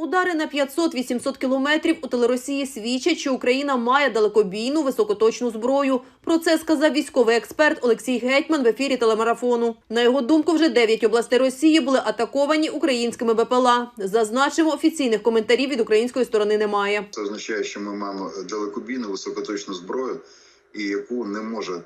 Удари на 500-800 кілометрів у телеросії свідчать, що Україна має далекобійну високоточну зброю. Про це сказав військовий експерт Олексій Гетьман в ефірі телемарафону. На його думку, вже 9 областей Росії були атаковані українськими БПЛА. Зазначимо, офіційних коментарів від української сторони немає. Це означає, що ми маємо далекобійну високоточну зброю, і яку не може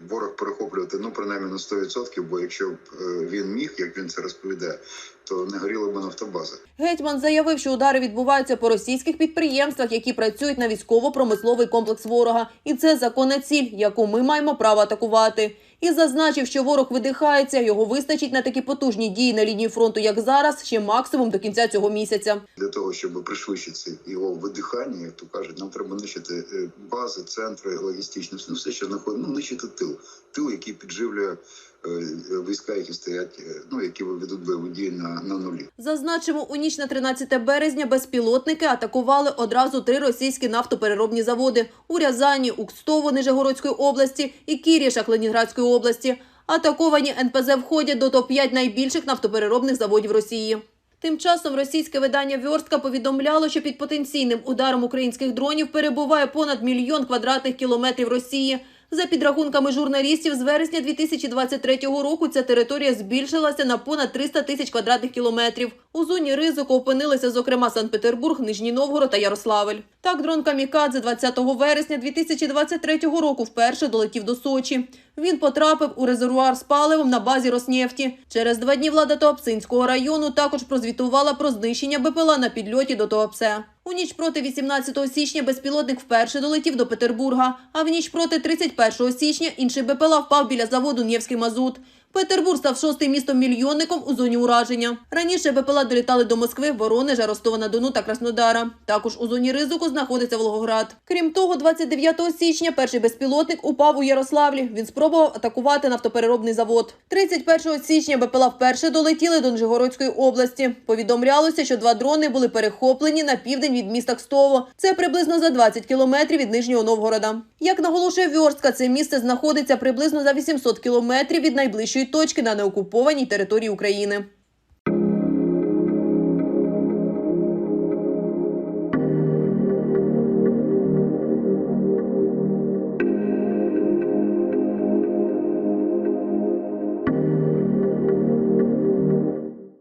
ворог перехоплювати ну принаймні на 100%, бо якщо б е, він міг, як він це розповідає, то не горіла б нафтобаза. Гетьман заявив, що удари відбуваються по російських підприємствах, які працюють на військово-промисловий комплекс ворога, і це законна ціль, яку ми маємо право атакувати. І зазначив, що ворог видихається, його вистачить на такі потужні дії на лінії фронту, як зараз, ще максимум до кінця цього місяця. Для того щоб пришвидшити його видихання, як то кажуть, нам треба нищити е, бази, центри логістичні, ну все, що знаходить, ну нищити тил, тил, який підживлює е, війська, які стоять, е, ну які ведуть бойові дії на, на нулі. Зазначимо, у ніч на 13 березня безпілотники атакували одразу три російські нафтопереробні заводи у Рязані, Укстово Нижегородської області і Кірішах Ленінградської області. Атаковані НПЗ входять до топ-5 найбільших нафтопереробних заводів Росії. Тим часом російське видання «Вьорстка» повідомляло, що під потенційним ударом українських дронів перебуває понад мільйон квадратних кілометрів Росії. За підрахунками журналістів, з вересня 2023 року ця територія збільшилася на понад 300 тисяч квадратних кілометрів. У зоні ризику опинилися, зокрема, Санкт-Петербург, Нижній Новгород та Ярославль. Так, дрон Камікадзе 20 вересня 2023 року вперше долетів до Сочі. Він потрапив у резервуар з паливом на базі Роснефті. Через два дні влада Туапсинського району також прозвітувала про знищення БПЛА на підльоті до Туапсе. У ніч проти 18 січня безпілотник вперше долетів до Петербурга, а в ніч проти 31 січня інший БПЛА впав біля заводу «Нєвський мазут». Петербург став шостим містом-мільйонником у зоні ураження. Раніше БПЛА долітали до Москви, Воронежа, Ростова-на-Дону та Краснодара. Також у зоні ризику знаходиться Волгоград. Крім того, 29 січня перший безпілотник упав у Ярославлі. Він спробував атакувати нафтопереробний завод. 31 січня БПЛА вперше долетіли до Нижегородської області. Повідомлялося, що два дрони були перехоплені на південь від міста Кстово. Це приблизно за 20 кілометрів від Нижнього Новгорода. Як наголошує Вьорстка, це місце знаходиться приблизно за 800 кілометрів від найближчої точки на неокупованій території України.